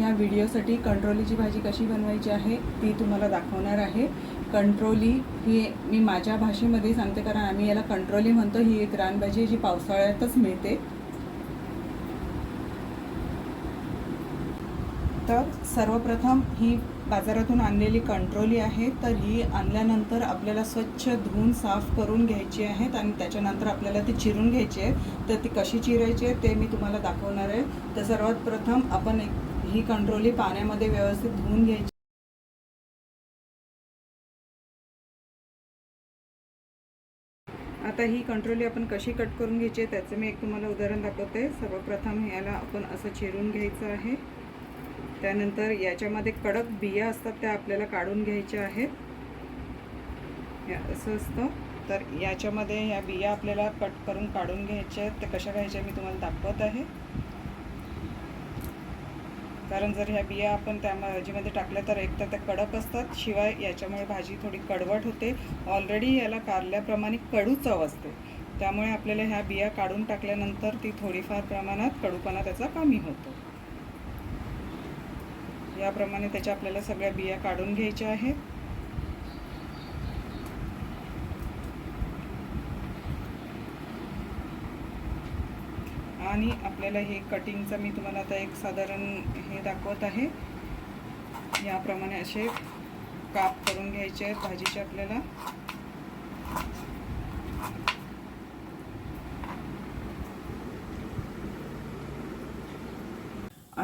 या व्हिडिओसाठी कंट्रोलीची भाजी कशी बनवायची आहे ती तुम्हाला दाखवणार आहे. कंट्रोली ही मी माझ्या भाषेमध्ये सांगते कारण आम्ही याला कंट्रोली म्हणतो. ही एक रानभाजी आहे जी पावसाळ्यातच मिळते. तर सर्वप्रथम ही बाजारातून आणलेली कंट्रोली आहे तर ही आणल्यानंतर आपल्याला स्वच्छ धुवून साफ करून घ्यायची आहेत आणि त्याच्यानंतर आपल्याला ती चिरून घ्यायची आहे. तर ती कशी चिरायची आहे ते मी तुम्हाला दाखवणार आहे. तर सर्वात प्रथम आपण एक ही कंट्रोली पाण्यामध्ये व्यवस्थित धुवून घ्यायची. आता ही कंट्रोली आपण कशी कट करून घ्यायची आहे त्याचं मी एक तुम्हाला उदाहरण दाखवते. सर्वप्रथम याला आपण असं चिरून घ्यायचं आहे. त्यानंतर याच्यामध्ये कडक बिया असतात त्या आपल्याला काढून घ्यायच्या आहेत. या असं असतं. तर याच्यामध्ये ह्या बिया आपल्याला कट करून काढून घ्यायच्या आहेत. त्या कशा घ्यायच्या मी तुम्हाला दाखवत आहे. कारण जर ह्या बिया आपण त्या भाजीमध्ये टाकल्या तर एक तर त्या कडक असतात. शिवाय याच्यामुळे भाजी थोडी कडवट होते. ऑलरेडी याला कारल्याप्रमाणे कडू चव असते. त्यामुळे आपल्याला ह्या बिया काढून टाकल्यानंतर ती थोडीफार प्रमाणात कडूपणा त्याचा कमी होतो. याप्रमाणे त्याच्या आपल्याला सगळ्या बिया काढून घ्यायच्या आहेत. आणि आपल्याला हे कटिंगचं मी तुम्हाला आता एक साधारण हे दाखवत आहे. याप्रमाणे असे काप करून घ्यायचे आहेत भाजीचे आपल्याला.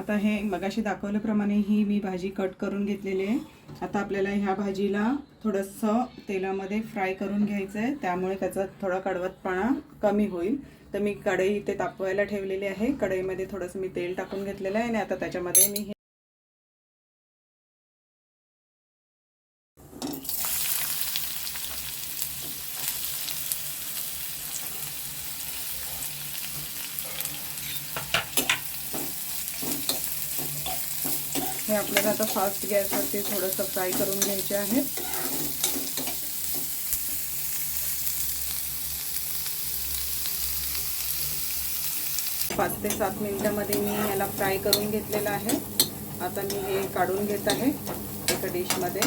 आता हे मगाशी दाखवल्याप्रमाणे ही मी भाजी कट करून घेतलेली आहे. आता आपल्याला ह्या भाजीला थोडंसं तेलामध्ये फ्राय करून घ्यायचं आहे त्यामुळे त्याचा थोडा कडवतपणा कमी होईल. तर मी कढई इथे तापवायला ठेवलेली आहे. कढईमध्ये थोडंसं मी तेल टाकून घेतलेलं आहे आणि आता त्याच्यामध्ये मी हे आपल्याला आता फास्ट गॅसवरती थोडंसं फ्राय करून घ्यायचे आहे पाच ते सात मिनिटामध्ये मी याला फ्राय करून घेतलेलं आहे. आता मी हे काढून घेत आहे एका डिशमध्ये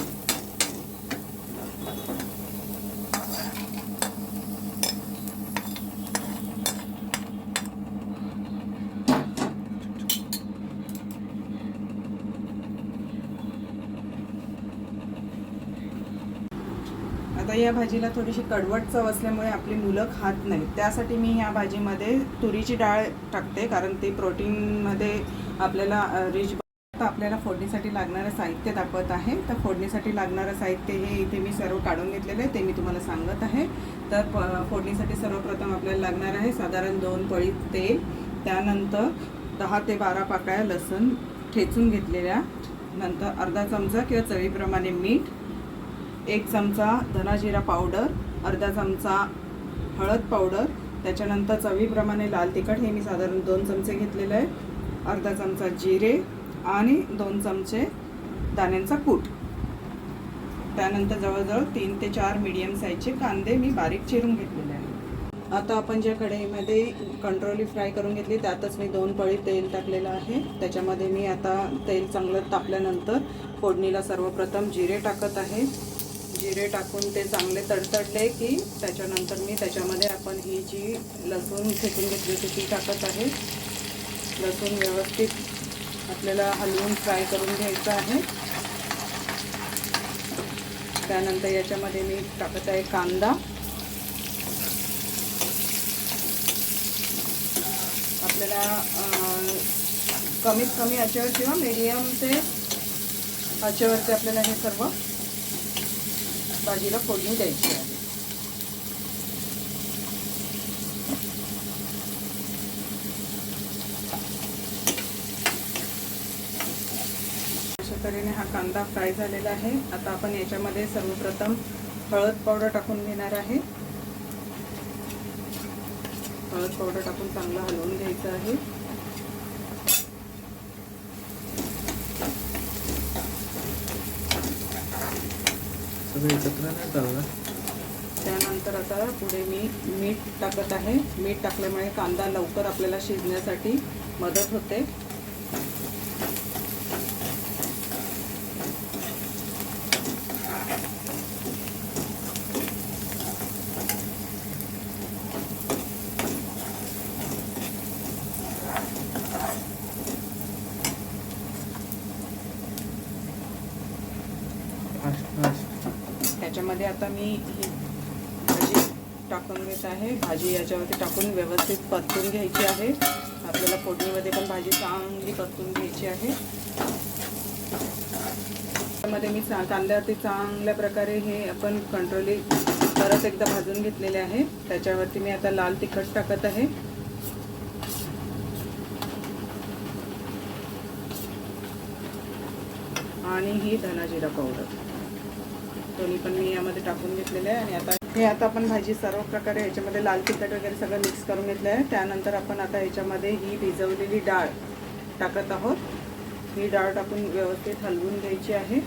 तर या भाजीला थोडीशी कडवट चव असल्यामुळे आपली मुलं खात नाही त्यासाठी मी ह्या भाजीमध्ये तुरीची डाळ टाकते कारण ते प्रोटीनमध्ये आपल्याला रिच आता आपल्याला फोडणीसाठी लागणारं साहित्य दाखवत आहे. तर फोडणीसाठी लागणारं साहित्य हे इथे मी सर्व काढून घेतलेलं आहे. ते मी तुम्हाला सांगत आहे. तर फोडणीसाठी सर्वप्रथम आपल्याला लागणार आहे साधारण दोन पळी तेल त्यानंतर दहा ते बारा पाकळ्या लसूण ठेचून घेतलेल्या नंतर अर्धा चमचा किंवा चवीप्रमाणे मीठ एक चमचा धना जिरा पावडर अर्धा चमचा हळद पावडर त्याच्यानंतर चवीप्रमाणे लाल तिखट हे मी साधारण दोन चमचे घेतलेलं आहे. अर्धा चमचा जिरे आणि दोन चमचे दाण्यांचा कूट. त्यानंतर जवळजवळ तीन ते चार मीडियम साईजचे कांदे मी बारीक चिरून घेतलेले आहे आता आपण ज्या कढईमध्ये कंट्रोली फ्राय करून घेतली त्यातच मी दोन पळी तेल टाकलेलं आहे. त्याच्यामध्ये मी आता तेल चांगलं तापल्यानंतर फोडणीला सर्वप्रथम जिरे टाकत आहे. जिरे टाकून ते चांगले तडतडले की त्याच्यानंतर मी त्याच्यामध्ये आपण ही जी लसूण फेकून घेतली होती ती टाकत आहे. लसूण व्यवस्थित आपल्याला हलवून फ्राय करून घ्यायचं आहे. त्यानंतर याच्यामध्ये मी टाकत आहे कांदा. आपल्याला कमीत कमी याच्यावर किंवा मीडियम ते याच्यावरती आपल्याला हे सर्व भाजीला फोडणी द्यायची आहे. अशा तऱ्हेने हा कांदा फ्राय झालेला आहे. आता आपण याच्यामध्ये सर्वप्रथम हळद पावडर टाकून घेणार आहे. हळद पावडर टाकून चांगलं हलवून घ्यायचं आहे. सगळं एकत्र नाही त्यानंतर आता पुढे मी मीठ टाकत आहे. मीठ टाकल्यामुळे कांदा लवकर आपल्याला शिजण्यासाठी मदत होते. nice. यामध्ये आता मी ही भाजी टाकून घेत आहे. भाजी याच्यावरती टाकून व्यवस्थित परतून घ्यायची आहे. आपल्याला फोडणीमध्ये पण भाजी चांगली परतून घ्यायची आहे. त्यामध्ये मी चा कांद्यावरती चांगल्या प्रकारे हे आपण कंट्रोली परत एकदा भाजून घेतलेले आहे. त्याच्यावरती मी आता लाल तिखट टाकत आहे. आणि ही धनाजिरा पावडर. दोन्ही पण मी यामध्ये टाकून घेतलेले आहे. आणि आता हे आता आपण भाजी सर्व प्रकारे याच्यामध्ये लाल तिखट वगैरे सगळं मिक्स करून घेतलं आहे. त्यानंतर आपण आता याच्यामध्ये ही भिजवलेली डाळ टाकत आहोत. ही डाळ टाकून व्यवस्थित हलवून घ्यायची आहे.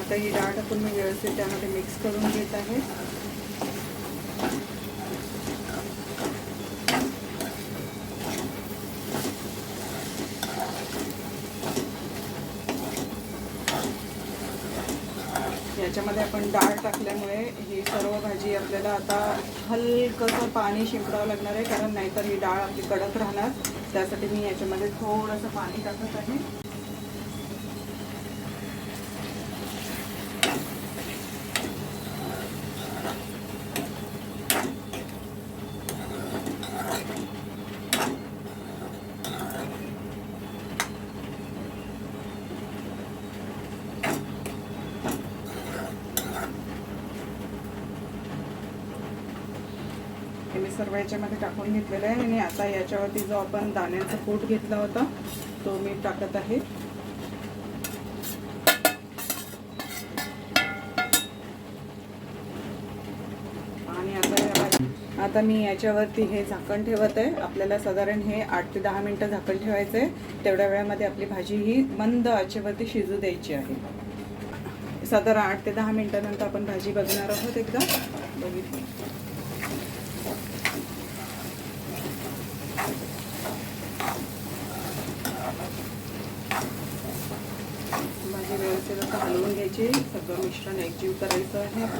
आता ही डाळ टाकून मी व्यवस्थित त्यामध्ये मिक्स करून घेत आहे. याच्यामध्ये आपण डाळ टाकल्यामुळे ही सर्व भाजी आपल्याला आता हलकंसं पाणी शिंपडावं लागणार आहे कारण नाहीतर ही डाळ आपली कडक राहणार. त्यासाठी मी याच्यामध्ये थोडंसं पाणी टाकत आहे. सर्व याच्यामध्ये टाकून घेतलेलं आहे आणि आता याच्यावरती जो आपण दाण्याचा कूट घेतला होता तो मी टाकत आहे. आणि आता आता मी याच्यावरती हे झाकण ठेवत आहे. आपल्याला साधारण हे आठ ते दहा मिनटं झाकण ठेवायचं आहे. तेवढ्या वेळामध्ये आपली भाजी ही मंद आचेवरती शिजू द्यायची आहे. साधारण आठ ते दहा मिनटानंतर आपण भाजी बघणार आहोत एकदा. बघितली भाजी व्यवस्थित आता हलवून सगळं मिश्रण एकजीव करायचं आहे.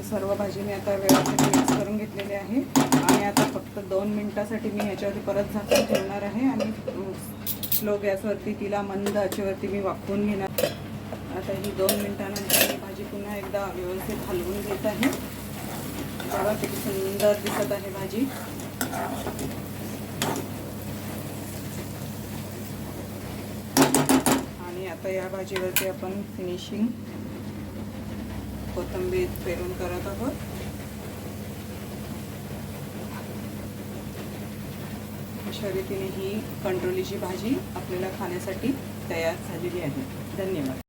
ही सर्व भाजी मी आता व्यवस्थित मिक्स करून घेतलेली आहे. आणि आता फक्त दोन मिनटासाठी मी याच्यावरती परत झाकून ठेवणार आहे आणि स्लो गॅसवरती तिला मंद आचेवरती मी वाफवून घेणार. आता ही दोन मिनटानंतर मी भाजी पुन्हा एकदा व्यवस्थित हलवून घेत आहे. बघा किती सुंदर दिसत आहे भाजी. आणि आता या भाजीवरती आपण फिनिशिंग कोथिंबीर पेरून करत आहोत. अशा रीतीने ही कंट्रोलीची भाजी आपल्याला खाण्यासाठी तयार झालेली आहे. धन्यवाद.